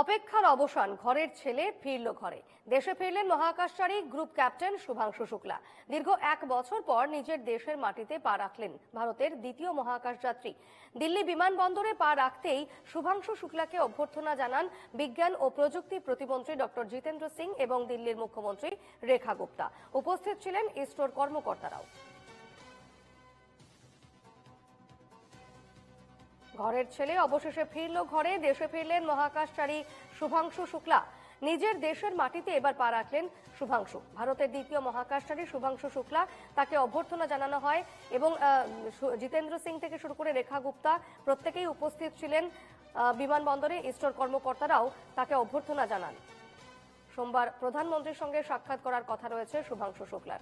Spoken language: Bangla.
অপেক্ষার অবসান, ঘরের ছেলে ফিরল ঘরে। দেশে ফিরলেন মহাকাশচারী গ্রুপ ক্যাপ্টেন শুভাংশু শুক্লা। দীর্ঘ এক বছর পর নিজের দেশের মাটিতে পা রাখলেন ভারতের দ্বিতীয় মহাকাশযাত্রী দিল্লি বিমানবন্দরে পা রাখতেই শুভাংশু শুক্লাকে অভ্যর্থনা জানান বিজ্ঞান ও প্রযুক্তি প্রতিমন্ত্রী ডক্টর জিতেন্দ্র সিং এবং দিল্লির মুখ্যমন্ত্রী রেখা গুপ্তা। উপস্থিত ছিলেন ইসরোর কর্মকর্তারাও। ঘরের ছেলে অবশেষে ফিরল ঘরে, দেশে ফিরলেন মহাকাশচারী শুভাংশু শুক্লা। নিজের দেশের মাটিতে এবার পা রাখলেন শুভাংশু। ভারতের দ্বিতীয় মহাকাশচারী শুভাংশু শুক্লা তাকে অভ্যর্থনা জানানো হয় এবং জিতেন্দ্র সিং থেকে শুরু করে রেখা গুপ্তা প্রত্যেকেই উপস্থিত ছিলেন বিমানবন্দরে। ইসরোর কর্মকর্তারাও তাকে অভ্যর্থনা জানান। সোমবার প্রধানমন্ত্রীর সঙ্গে সাক্ষাৎ করার কথা রয়েছে শুভাংশু শুক্লার।